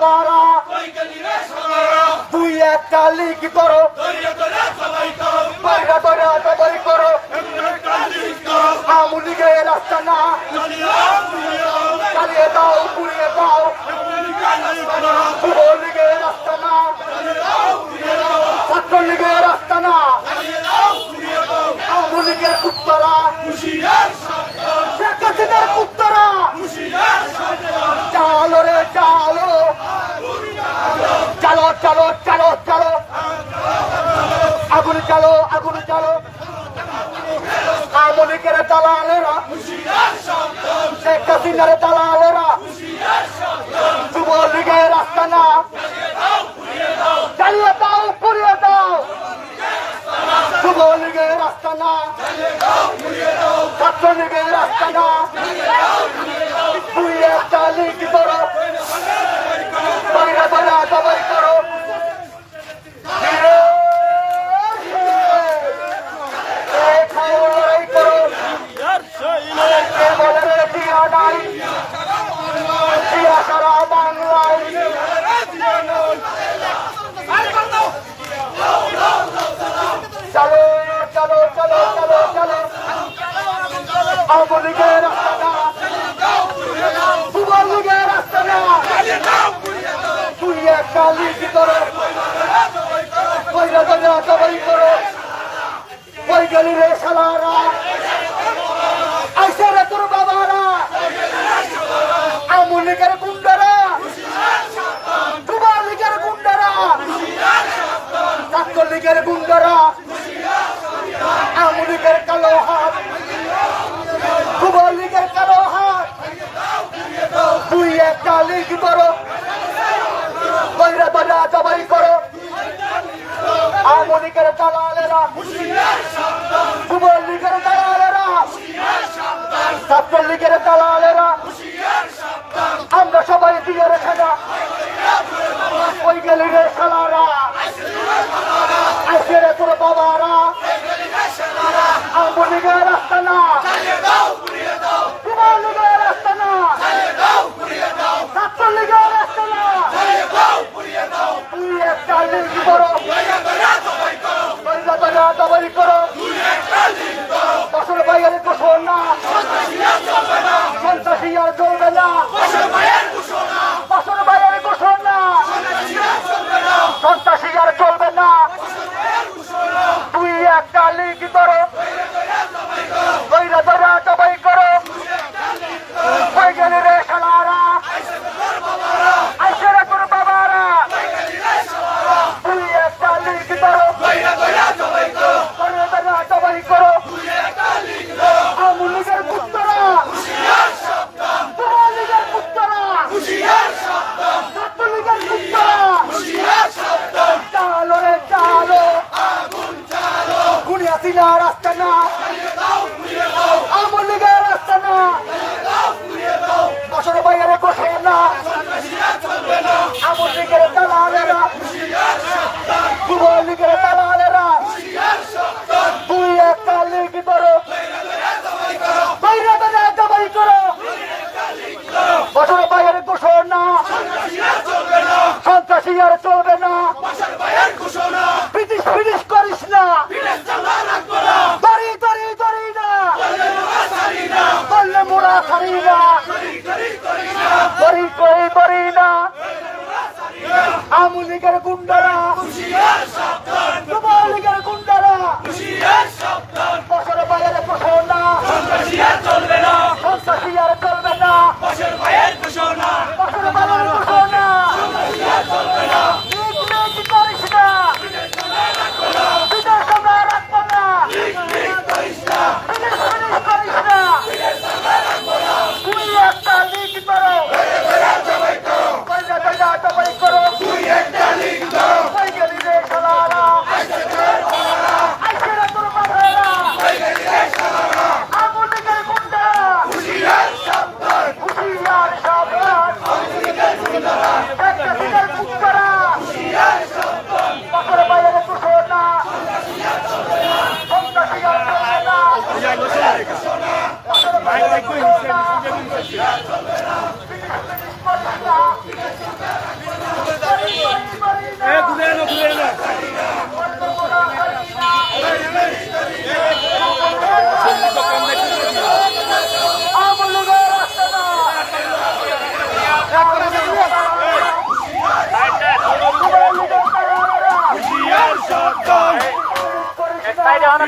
সাদারা দুই একটা লিগ করো। বাইরা বাইরা দাবাই করো। আমুলিগে রাস্তা না। চালিয়ে দাও। পুড়িয়ে দাও। আগুন চালো আওয়ামী লীগের দালালেরা, শেখ হাসিনার দালালেরা, যুবলীগের রাস্তা না। জ্বালিয়ে দাও, পুড়িয়ে দাও। যুবলীগের রাস্তা না। ছাত্রলীগের রাস্তা না। গেলি রে শালারা আইসে রে তোর বাবারা। আমুল লীগের গুন্ডারা। যুবা লীগের গুন্ডারা। ছাত্র লীগের গুন্ডারা। আমুল লীগের কালো হাত। যুবা লীগের কালো হাত। তুই একটা লীগ বড় বৈরা বাজা জবাই করো। আমুল লীগের দালালেরা।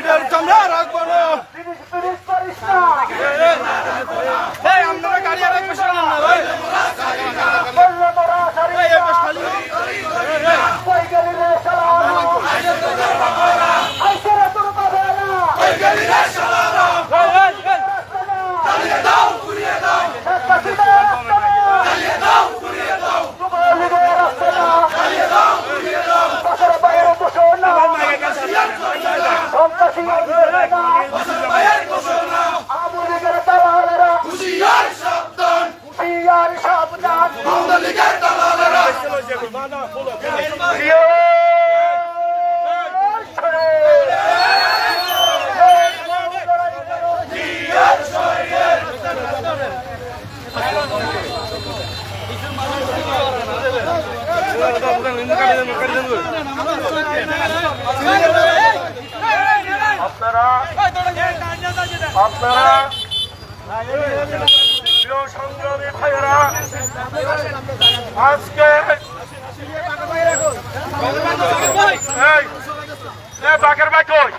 রাখবো আপনারা আপনারা সংগ্রামী ভাইয়েরা আজকে বাঘের ভাই কই?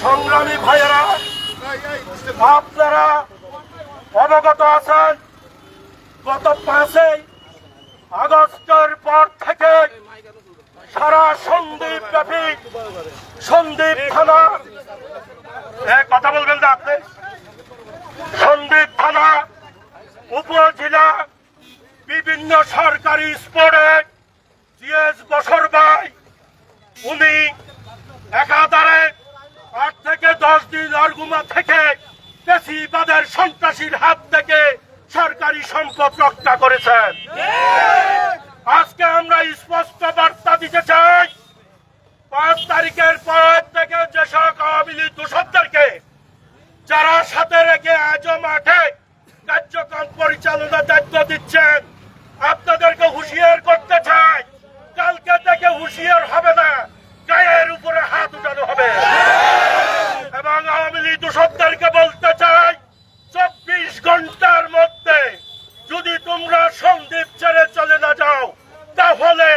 সংগ্রামী ভাইয়েরা আপনারা অবগত আছেন, গত পাঁচই আগস্টের পর থেকে সারা সন্দীপ ব্যাপী সন্দীপ থানা কথা বলবেন না আপনি। সন্দীপ থানা, উপজেলা, বিভিন্ন সরকারি স্পোর্টে জিএস বসর ভাই, উনি একাধারে আট থেকে দশ দিন অর্গুমা থেকে পেশিবাদের সন্ত্রাসীর হাত থেকে সরকারি সম্পদ রক্ষা করেছেন আজকে আমরা স্পষ্ট বার্তা দিতে চাই, পাঁচ তারিখের পর থেকে যেসব আওয়ামী লীগ দোষকদেরকে যারা সাথে রেখে আজও মাঠে কার্যক্রম পরিচালনার দায়িত্ব দিচ্ছেন, আপনাদেরকে হুঁশিয়ার করতে চাই। কালকে থেকে হুঁশিয়ার হবে না। গায়ের উপরে হাত উঠানো হবে। এবং আওয়ামী লীগ দোষকদেরকে বলতে চাই, চব্বিশ ঘণ্টার মধ্যে যদি তোমরা সন্দীপ ছেড়ে চলে না যাও, তাহলে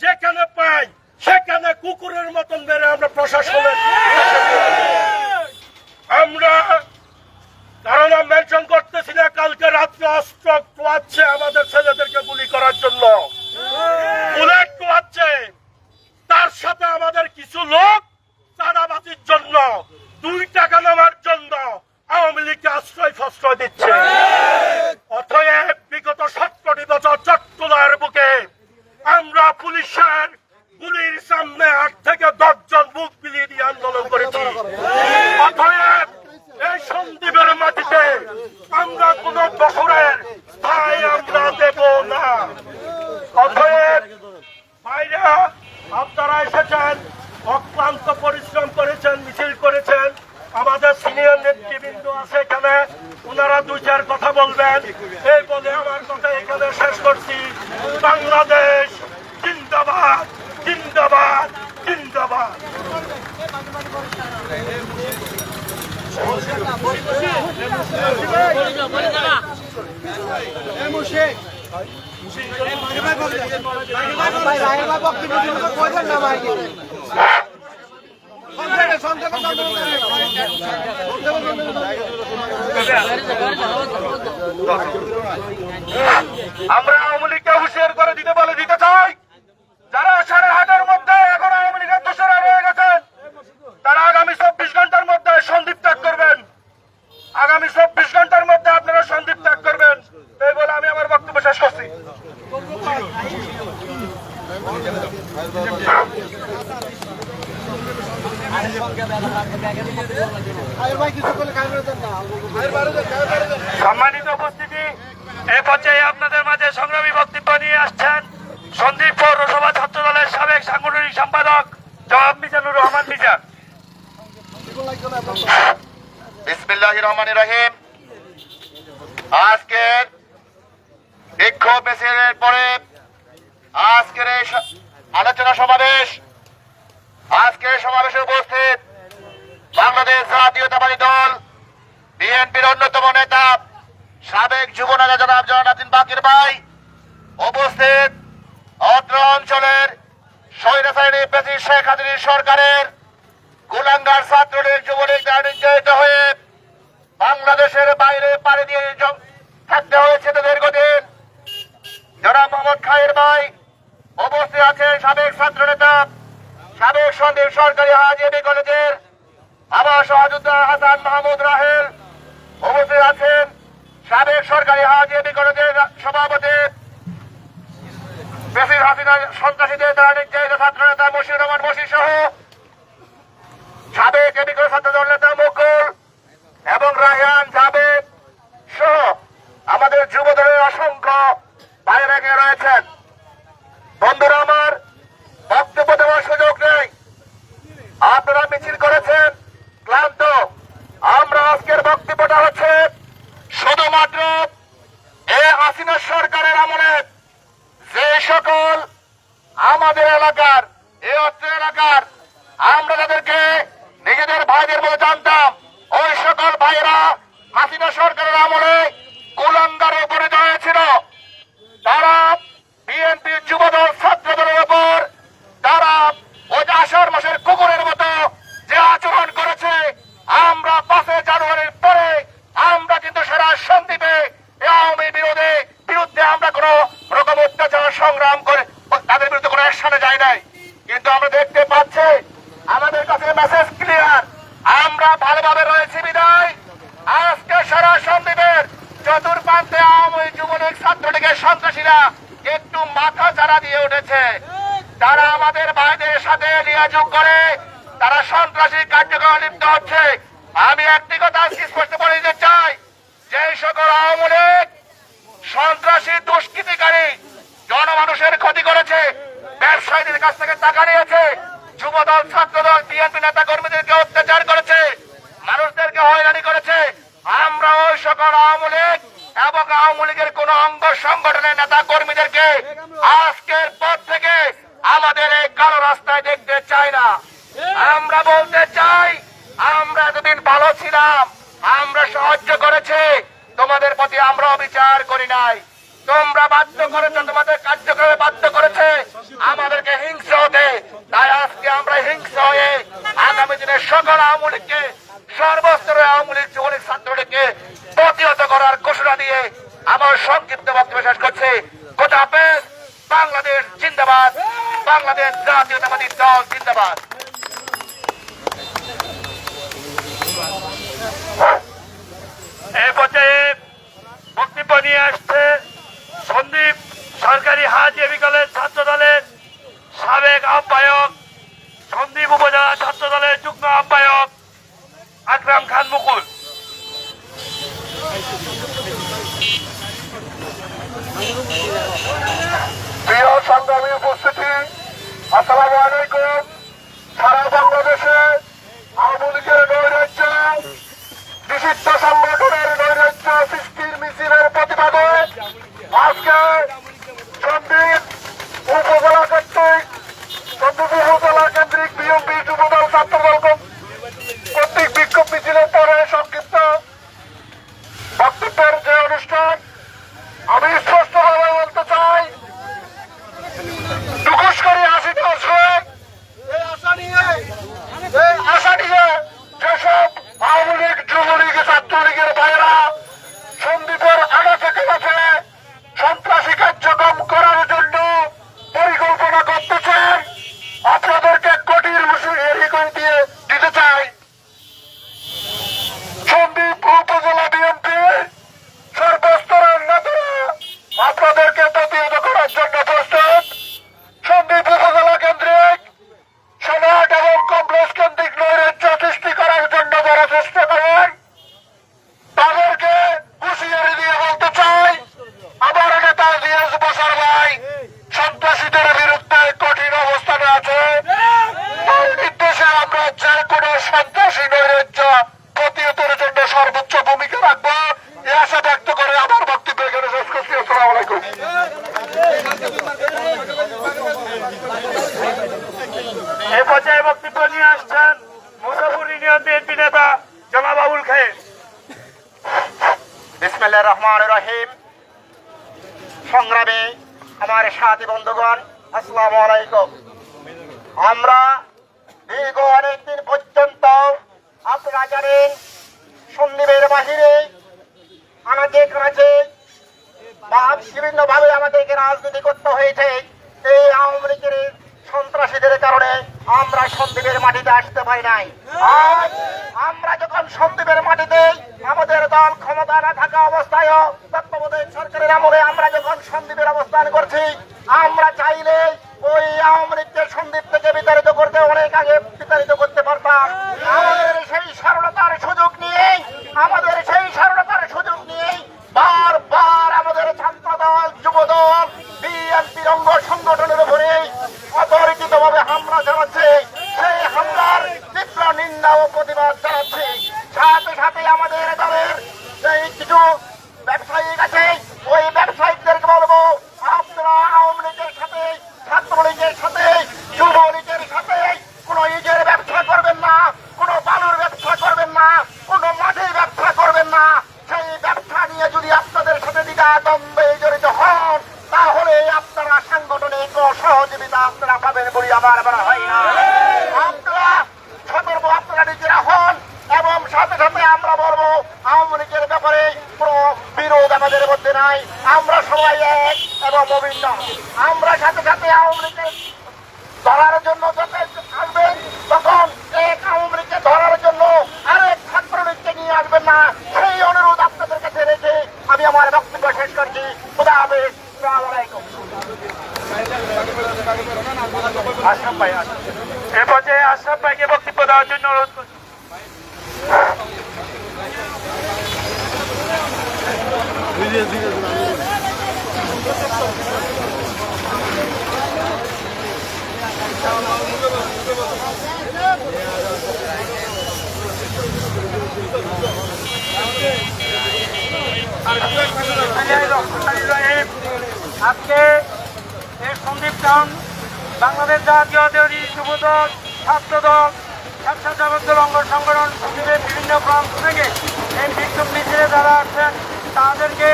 যেখানে পাই সেখানে কুকুরের মতন মেরে আমরা প্রশাসনের আমরা কারণ মেনশন করতেছি না কালকে রাত্রে অস্ত্র টোয়াচ্ছে আমাদের ছেলেদেরকে গুলি করার জন্য বুলেট টোয়াচ্ছে তার সাথে আমাদের কিছু লোক চাঁদাবাজির জন্য দুই টাকা নেওয়ার জন্য পরিচয় দিচ্ছে অতএব বিগত সত্তরটি বছর চট্টলার বুকে আমরা পুলিশের গুলির সামনে আট থেকে দশজন মুখ বিলিয়ে দিয়ে আন্দোলন করেছি অতএব এই সন্দীপের মাটিতে আমরা কোন বছরের ভাই আমরা দেব না অতএব ভাইরা আপনারা এসেছেন অক্লান্ত পরিশ্রম করেছেন মিছিল করেছেন আমাদের সিনিয়র নেতৃবৃন্দ আছে এখানে ওনারা দুই চার কথা বলবেন এই বলে আমার কথা এখানে শেষ করছি বাংলাদেশ জিন্দাবাদ জিন্দাবাদ জিন্দাবাদ ভাই ভাই বক্তব্য দিলে তো কই দেন না ভাই আমরা আওয়ামী লীগকে হুঁশিয়ার করে দিতে বলে দিতে চাই। যারা সাড়ে হাটের মধ্যে এখন আওয়ামী লীগের দোষরা রয়ে গেছেন, তারা আগামী চব্বিশ ঘণ্টার মধ্যে সন্দীপ ত্যাগ করবেন। আগামী চব্বিশ ঘণ্টার মধ্যে আপনারা সন্দীপ ত্যাগ করবেন। এই বলে আমি আমার বক্তব্য শেষ করছি। রায়ের ভাই সম্মানিত উপস্থিতি, এ পর্যায়ে আপনাদের মাঝে সংগ্রামী বক্তব্য নিয়ে আসছেন সন্দীপ পৌরসভা ছাত্র দলের সাবেক সাংগঠনিক সম্পাদক জবাব মিজানুর রহমান মিজান। রহমান রহিম। আজকের বিক্ষোভ মিছিলের পরে আজকের এই আলোচনা সমাবেশ আজকের সমাবেশে উপস্থিত বাংলাদেশ জাতীয়তাবাদী দল, বিএনপির অন্যতম নেতা, সাবেক যুব নেতা জনাব জনাদিন বাকির ভাই উপস্থিত অত্র অঞ্চলের স্বৈরাচারী প্রেসিড শেখ হাসিনা সরকারের কুলাঙ্গার ছাত্রলীগ যুবলীগ দ্বারা নির্যাতিত হয়ে বাংলাদেশের বাইরে পাড়ি দিয়ে থাকতে হয়েছে তো দীর্ঘদিন জনাব মোহাম্মদ খায়ের ভাই উপস্থিত আছেন সাবেক ছাত্র নেতা সাবেক সন্দীপ সরকারি হাজিবি কলেজের আবার সহযোদ্ধা হাসান মাহমুদ রাহেল উপস্থিত আছেন সাবেক সরকারি হাজিবি কলেজের সভাপতি প্রেসিড হাসিনা সন্ত্রাসীদের দ্বারা নির্যাতিত ছাত্র নেতা মশিউর রহমান বশির সহ সাবেক এদিকে ছাত্র দল নেতা মুকুল এবং রায়হান জাবেদ সহ আমাদের যুব দলের অসংখ্য বাইরে রয়েছেন। বন্ধুরা, আমার বক্তব্য দেওয়ার সুযোগ আপনারা মিছিল করেছেন। ক্লান্ত। আমরা আজকের বক্তব্যটা হচ্ছে শুধুমাত্র এ হাসিনা সরকারের আমলে যে সকল আমাদের এলাকার, এ অত্র এলাকার, আমরা তাদেরকে নিজেদের ভাইদের মতো জানতাম। ওই সকল ভাইরা হাসিনা সরকারের আমলে কুলাঙ্গারে পরিণত হয়েছিল তারা বিএনপি যুবদল ছাত্র দলের উপর তারা ওই যে মাসের কুকুরের পরে আমরা কিন্তু সারা বিরোধে, বিরুদ্ধে আমরা কোন রকম অত্যাচার, সংগ্রাম করে আমাদের কাছে মেসেজ ক্লিয়ার আমরা ভালোভাবে রয়েছি বিদায়। আজকে সারা সন্দীপের চতুর্পান্তে আওয়ামী যুবলীগ ছাত্রলীগের সন্ত্রাসীরা একটু মাথা চারা দিয়ে উঠেছে। তারা আমাদের ভাইদের সাথে যোগ করে, তারা সন্ত্রাসী কার্যক্রমে লিপ্ত হচ্ছে। আমি একটি কথা আজকে স্পষ্ট বলে দিতে চাই, যে সকল আওয়ামী লীগ সন্ত্রাসী, দুষ্কৃতিকারী, জনমানুষের ক্ষতি করেছে, ব্যবসায়ীদের কাছ থেকে টাকা নিয়েছে, যুবদল, ছাত্রদল, বিএনপি নেতা কর্মীদেরকে অত্যাচার করেছে, মানুষদেরকে হয়রানি করেছে। আমরা ওই সকল আওয়ামী লীগ এবং আওয়ামী লীগের কোন অঙ্গ সংগঠনের নেতা কর্মীদেরকে আজকের পর থেকে আমাদের এই কালো রাস্তায় দেখতে চাই না। আমরা বলতে চাই, আমরা এতদিন ভালো ছিলাম, আমরা সাহায্য করেছি, তোমাদের প্রতি আমরা বিচার করি নাই। তোমরা বাধ্য করেছ, তোমাদের কার্যক্রমে বাধ্য করেছে আমাদেরকে হিংসা হতে। তাই আজকে আমরা হিংসা হয়ে আগামী দিনে সকল আওয়ামী লীগকে, সর্বস্তরের আওয়ামী লীগ যুবলীগ ছাত্রলীগকে প্রতিহত করার ঘোষণা দিয়ে আমার সংক্ষিপ্ত বক্তব্য শেষ করছি। কোথা হাফেজ বাংলাদেশ, জিন্দাবাদ। বাংলাদেশ জাতীয়তাবাদী দল, জিন্দাবাদ। পর্যায়ে নিয়ে আসছে সন্দীপ সরকারি হাজি বিকালের ছাত্র সাবেক আহ্বায়ক, সন্দীপ উপজেলা ছাত্র দলের যুগ্ম আহ্বায়ক আকরাম খান মুকুল। প্রিয় সংগ্রামী উপস্থিতি আসসালামু আলাইকুম। সারা বাংলাদেশে আওয়ামী লীগের নৈরাজ্য, নিষিদ্ধ সংগঠনের নৈরাজ্য, সৃষ্টির মিছিলের প্রতিবাদে আজকে সন্দীপ উপজেলা কর্তৃক সন্দীপ উপজেলা কেন্দ্রিক বিএনপি যুবদল ছাত্রদল কর্তৃক বিক্ষোভ মিছিলের পরে সংক্ষিপ্ত বক্তব্যের যে অনুষ্ঠান আমি স্পষ্টভাবে বলতে চাই টুকুস করে আসিতে আসবে এই আশা নিয়ে এই আশা নিয়ে যেসব আওয়ামী লীগ যুবলীগ ছাত্রলীগের ভাইয়েরা সন্দীপের আগাছে কাছে সন্ত্রাসী কার্যক্রম করার জন্য পরিকল্পনা করতেছেন আপনাদেরকে কঠিন হুঁশিয়ারি করে দিয়ে দিতে চাই সন্দীপ উপজেলা বিএনপির সর্বস্তরের নেতারা আপনাদেরকে প্রতিহত করার জন্য প্রস্তুত সন্দীপ উপজেলা কেন্দ্রিক সেনাট এবং কমপ্লেক্স কেন্দ্রিক নৈরাজ্য সৃষ্টি করার জন্য যারা চেষ্টা করেন তাদেরকে হুঁশিয়ারি দিয়ে বলতে চাই আমার নেতা দিয়েছ বসার ভাই সন্ত্রাসীদের বিরুদ্ধে কঠিন অবস্থানে আছে তার নির্দেশে আমরা যে কোনো সন্ত্রাসী নৈরাজ্য প্রতিহতের জন্য সর্বোচ্চ ভূমিকা রাখব এ আশা ব্যক্ত করে আমার বক্তব্য এখানে শেষ করছি আসসালামু আলাইকুম এ পর্যায়ে বক্তব্য নিয়ে আসছেন মুসাফুর ইউনিয়ন বিএনপি নেতা জনাব আবুল খায়ের বিসমিল্লাহির রহমানির রহিম সংগ্রামী আমার সাথী বন্ধুগণ, আসসালামু আলাইকুম। আমরা দীর্ঘ অনেকদিন পর্যন্ত আপনারা জানেন সন্দীপের বাহিরে আমাদের কাছে বা বিভিন্ন ভাবে আমাদেরকে রাজনীতি করতে হয়েছে। এই আওয়ামী লীগের সন্ত্রাসীদের কারণে আমরা সন্দীপের মাটিতে আসতে পারি নাই। আজ আমরা যখন সন্দীপের মাটিতে আমাদের দল ক্ষমতা না থাকা অবস্থায় তত্ত্বাবধায়ক সরকারের আমলে আমরা যখন সন্দীপের অবস্থান করছি আমরা চাইলে ওই আওয়ামী সন্দীপ থেকে বিতাড়িত করতে অনেক আগে বিতাড়িত করতে পারতাম। আমাদের সেই সরলতার সুযোগ নিয়ে আমাদের সেই সরলতার সুযোগ নিয়ে বারবার আমাদের ছাত্র দল যুব দল বিএনপি অঙ্গ সংগঠনের উপরে অপরিচিত ভাবে হামলা চালাচ্ছে সেই হামলার তীব্র নিন্দা ও প্রতিবাদ জানাচ্ছি সাথে সাথে আমাদের দলের এই কিছু ব্যবসায়িক আছে ওই ব্যবসায়িকদেরকে বলব আপনারা আওয়ামী লীগের সাথে ছাত্রলীগের সাথে যুবলীগের সাথে কোনো ইটের ব্যবসা করবেন না কোনো বালুর ব্যবসা করবেন না কোনো মাটির ব্যবসা করবেন না সেই ব্যবসা নিয়ে যদি আপনাদের সাথে দ্বিধা দ্বন্দ্বে জড়িত হন তাহলে আপনারা সাংগঠনিক ও সহযোগিতা আপনারা পাবেন বলে আমার মনে হয় না আপনারা সতর্ক আপনারা নিজেরা হন এবং সাথে সাথে আমরা বলব আওয়ামী লীগের ব্যাপারে কোনো বিরোধ আমাদের মধ্যে নাই আমরা সবাই এক এবং অভিন্ন আমরা সাথে সাথে আওয়ামী লীগের ধরার জন্য যখন আসবেন তখন এক আওয়ামী লীগকে ধরার জন্য আরেক ছাত্রলীগকে নিয়ে আসবেন না সেই অনুরোধ আপনাদের কাছে রেখে আমি আমার বক্তব্য শেষ করছি খুদা হাফেজ আসসালামু আলাইকুম আশরাফ ভাই আসুন। এ পর্যায়ে আশরাফ ভাইকে বক্তব্য দেওয়ার জন্য অনুরোধ করছি আজকে এই সন্দীপ টাউন বাংলাদেশ জাতীয় দেহী যুবদল, ছাত্রদল স্বেচ্ছাসেবক অঙ্গ সংগঠন বিভিন্ন প্রান্ত থেকে এই বিক্ষোভ মিছিলে যারা আসছেন তাদেরকে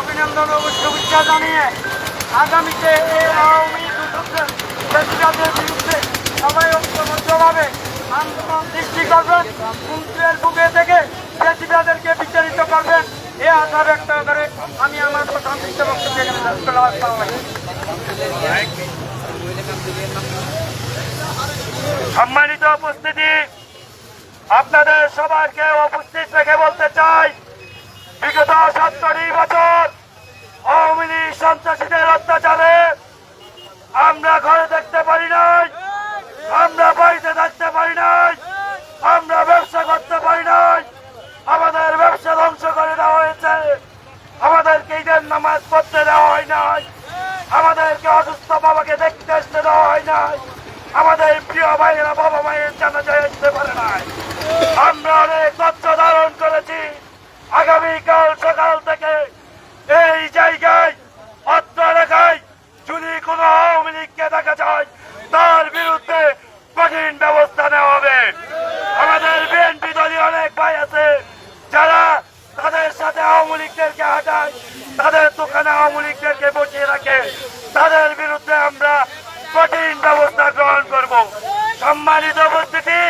অভিনন্দন ও শুভেচ্ছা জানিয়ে আগামীতে এই আওয়ামী দুর্যোগের বিরুদ্ধে সবাই ঐক্যবদ্ধভাবে আন্দোলন সৃষ্টি করবেন। মন্ত্রের বুকে থেকে বেশিরভাগদেরকে বিচারিত করবেন। এ আশা ব্যক্ত করে আমি আমার আসসালামু আলাইকুম। সম্মানিত উপস্থিতি, আপনাদের সবাইকে উপস্থিত রেখে বলতে চাই বিগত সত্তরই বছর আওয়ামী লীগ সন্ত্রাসীদের অত্যাচারে আমরা ঘরে দেখতে পারি নাই, আমরা বাড়িতে থাকতে পারি নাই, আমরা ব্যবসা করতে পারি নাই, আমাদের ব্যবসা ধ্বংস করে দেওয়া হয়েছে, আমাদেরকে ঈদের নামাজ পড়তে দেওয়া হয় নাই, আমাদেরকে অসুস্থ বাবাকে দেখতে আসতে দেওয়া হয় নাই, আমাদের প্রিয় ভাইয়েরা বাবা মায়ের জানাজায় আসতে পারে নাই। আমরা অনেক তথ্য ধারণ করেছি আগামীকাল সকাল থেকে এই জায়গায় অত্র এলাকায় যদি কোনো আওয়ামী লীগকে দেখা যায়, তার বিরুদ্ধে কঠিন ব্যবস্থা নেওয়া হবে। আমাদের বিএনপি দলীয় অনেক ভাই আছে, যারা তাদের সাথে আওয়ামী লীগদেরকে হাঁটায়, তাদের দোকানে আওয়ামী লীগদেরকে বসিয়ে রাখে। তাদের বিরুদ্ধে আমরা কঠিন ব্যবস্থা গ্রহণ করব। সম্মানিত উপস্থিতি,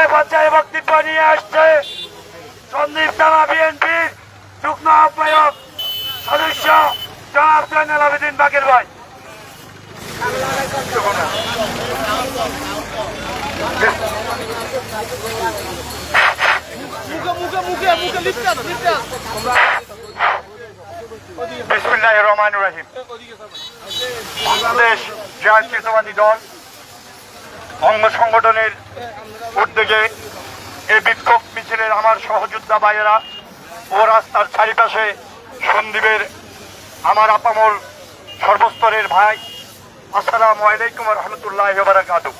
এ পর্যায়ে বক্তব্য নিয়ে আসছে সন্দীপ থানা বিএনপির যুগ্ম আহ্বায়ক সদস্য জনাব জয়নাল আবেদিন বাকের ভাই। দল অঙ্গ সংগঠনের উদ্যোগে এই বিক্ষোভ মিছিলের আমার সহযোদ্ধা ভাইয়েরা, ও রাস্তার চারিপাশে সন্দীপের আমার আপামর সর্বস্তরের ভাই, আসসালামু আলাইকুম রহমতুল্লাহ বারাকাতু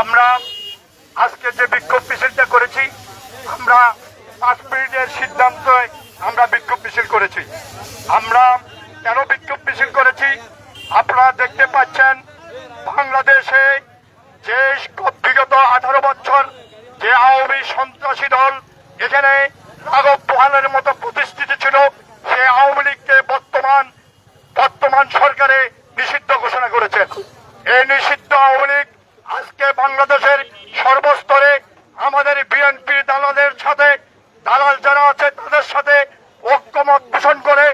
আমরা আজকে যে বিক্ষোভ মিছিলটা করেছি, আমরা পাঁচ মিনিটের সিদ্ধান্তে আমরা বিক্ষোভ মিছিল করেছি। আমরা কেন বিক্ষোভ মিছিল করেছি? আপনারা দেখতে পাচ্ছেন, বাংলাদেশে যে বিগত আঠারো বছর যে আওয়ামী সন্ত্রাসী দল এখানে রাঘব পোহালের মতো প্রতিষ্ঠিত ছিল, সে আওয়ামী লীগকে বর্তমান বর্তমান সরকারে নিষিদ্ধ ঘোষণা করেছেন এই নিষিদ্ধ আওয়ামী লীগ আজকে বাংলাদেশের সর্বস্তরে আমাদের বিএনপি দালালের সাথে, দালাল যারা আছে তাদের সাথে ঐক্যমত পোষণ করে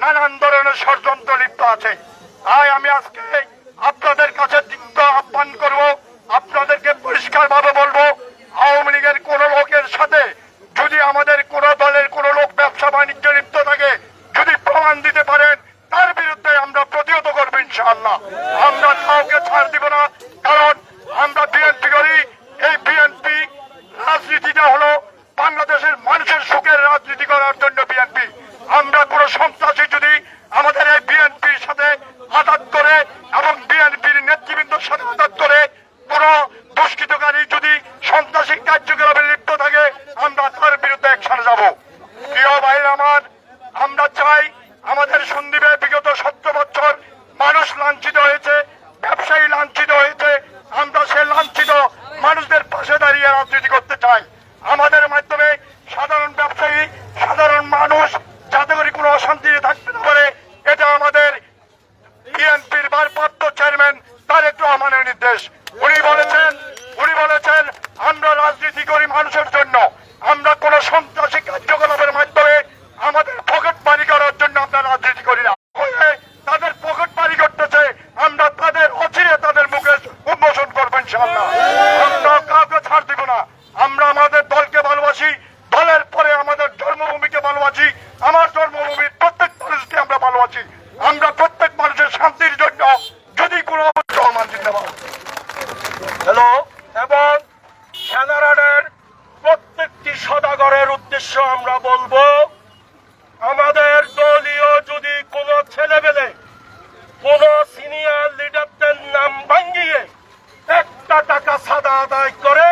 নানান ধরনের ষড়যন্ত্র লিপ্ত আছে। তাই আমি আজকে আপনাদের কাছে দীপ্ত আহ্বান করব। আপনাদেরকে পরিষ্কারভাবে বলব আওয়ামী লীগের কোন লোকের সাথে যদি আমাদের কোন দলের কোন লোক ব্যবসা বাণিজ্য লিপ্ত থাকে, যদি প্রমাণ দিতে পারেন, তার বিরুদ্ধে আমরা প্রতিহত করব ইনশাআল্লাহ। আমরা কাউকে ছাড় দিব না, কারণ আমরা বিএনপি করি। এই বিএনপি রাজনীতিটা হলো বাংলাদেশের মানুষের সুখের রাজনীতি করার জন্য বিএনপি আমরা কোন সন্ত্রাসী যদি আমাদের এই বিএনপির সাথে আঘাত করে এবং বিএনপির নেতৃবৃন্দের সাথে আঘাত করে কোন দুষ্কৃতকারী যদি সন্ত্রাসী কার্যকলাপে লিপ্ত থাকে আমরা তার বিরুদ্ধে একসাথে যাব প্রিয় ভাইয়ের আমার আমরা চাই আমাদের সন্দীপে বিগত সত্তর বছর মানুষ লাঞ্ছিত হয়েছে ব্যবসায়ী লাঞ্ছিত হয়েছে আমরা সে লাঞ্ছিত মানুষদের পাশে দাঁড়িয়ে রাজনীতি করতে চাই আমাদের মাধ্যমে সাধারণ ব্যবসায়ী সাধারণ মানুষ যাতে করে কোনো অশান্তিতে থাকতে না পারে এটা আমাদের বিএনপির ভারপ্রাপ্ত চেয়ারম্যান তারেক রহমানের নির্দেশ উনি বলেছেন উনি বলেছেন আমরা রাজনীতি করি মানুষের জন্য আমরা কোন সন্ত্রাসী কার্যকলাপের মাধ্যমে আমাদের পকেট মারি করার জন্য আমরা রাজনীতি করি না হয়ে তাদের পকেট মারি করতেছে আমরা তাদের অচিরে তাদের মুখে উন্মোচন করব ইনশাআল্লাহ আমরা কাউকে ছাড় দিব না আমরা আমাদের দলকে ভালোবাসি দলের পরে আমাদের জন্মভূমিকে ভালোবাসি আমার জন্মভূমির প্রত্যেক মানুষকে আমরা ভালোবাসি আমরা প্রত্যেক মানুষের শান্তির জন্য যদি কোনো রহমান জিন্দাবাদ হ্যালো এবং সেনারাডের প্রত্যেকটি সদাগরের উদ্দেশ্য আমরা বলব আমাদের দলীয় যদি কোনো ছেলেবেলে কোন সিনিয়র লিডারদের নাম ভাঙ্গিয়ে একটা টাকা সাদা আদায় করে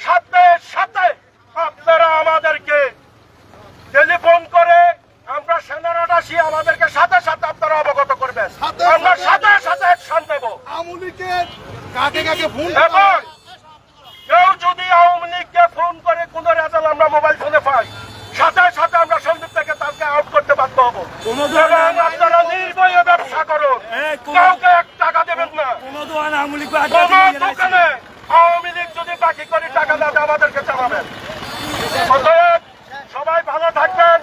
সাথে সাথে আপনারা আমাদেরকে টেলিফোন করে আমরা সেনারাড আসি আমাদেরকে সাথে সাথে আপনারা অবগত করবেন। আমরা সাথে সাথে অ্যাকশন দেবো এবং কেউ যদি আওয়ামী লীগকে ফোন করে কোন রেজাল্ট আমরা মোবাইল ফোনে পাই। সাথে আমরা সন্দীপ থেকে তাকে আউট করতে বাধ্য হব। আপনারা নির্ভয়ে ব্যবসা করুন কাউকে এক টাকা দেবেন না। আওয়ামী লীগ যদি বাকি করে টাকা দাদা আমাদেরকে চালাবেন। সবাই ভালো থাকবেন।